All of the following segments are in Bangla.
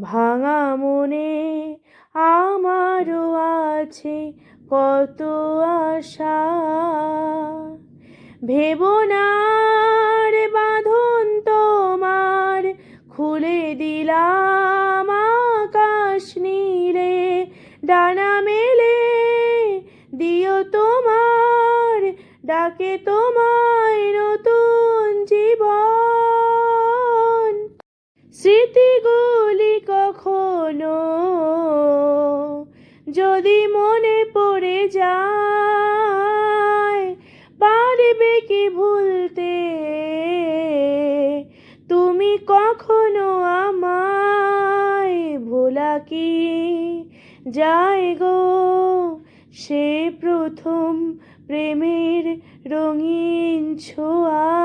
ভাঙা মনে আমারও আছে কত আশা। ভেবো না রে বাঁধন তোমার, খুলে দিলাম আকাশ নীলে। ডানা মেলে দিও তোমার, ডাকে তোমায় নতুন জীবন। স্মৃতিগুলি কখনো। যদি মনে পড়ে যায়, পারবে কি ভুলতে? তুমি কখনো আমায় ভোলা কি? যায় গো, সে প্রথম প্রেমের রঙিন ছোঁয়া।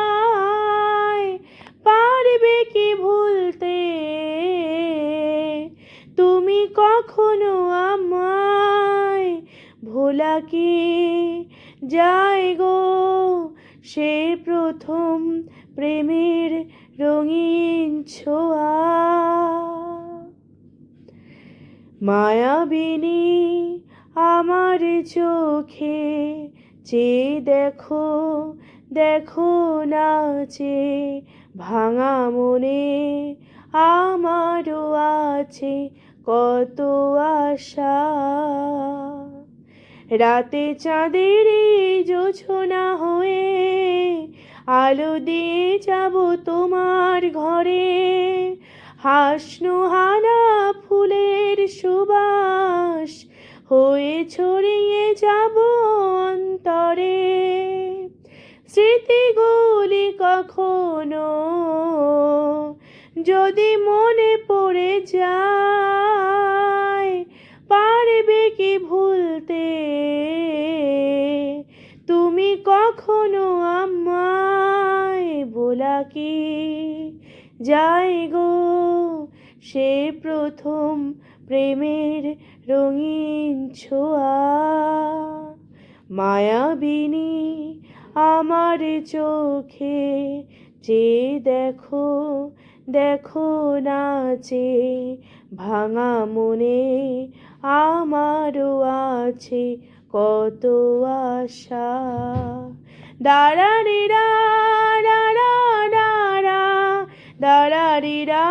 ভোলা কি যায় গো, সে প্রথম প্রেমের রঙিন ছোঁয়া। মায়াবিনী আমার চোখে যে দেখো দেখো নাচে ভাঙা মনে আমারও আছে কত আশা। রাতে চাঁদের জোছনা হয়ে আলো দিয়ে যাব তোমার ঘরে। হাসনু হানা ফুলের সুবাস হয়ে ছড়িয়ে যাব অন্তরে। স্মৃতিগুলি কখনো যদি মনে পড়ে যায় কখনো আমায় ভোলা কি যায় গো, সে প্রথম প্রেমের রঙিন ছোঁয়া। মায়াবিনী আমার চোখে যে দেখো দেখো নাচে, ভাঙা মনে আমারও আছে কত আশা। দাঁড়া রে রা রা রা রা রা দাঁড়া রে রা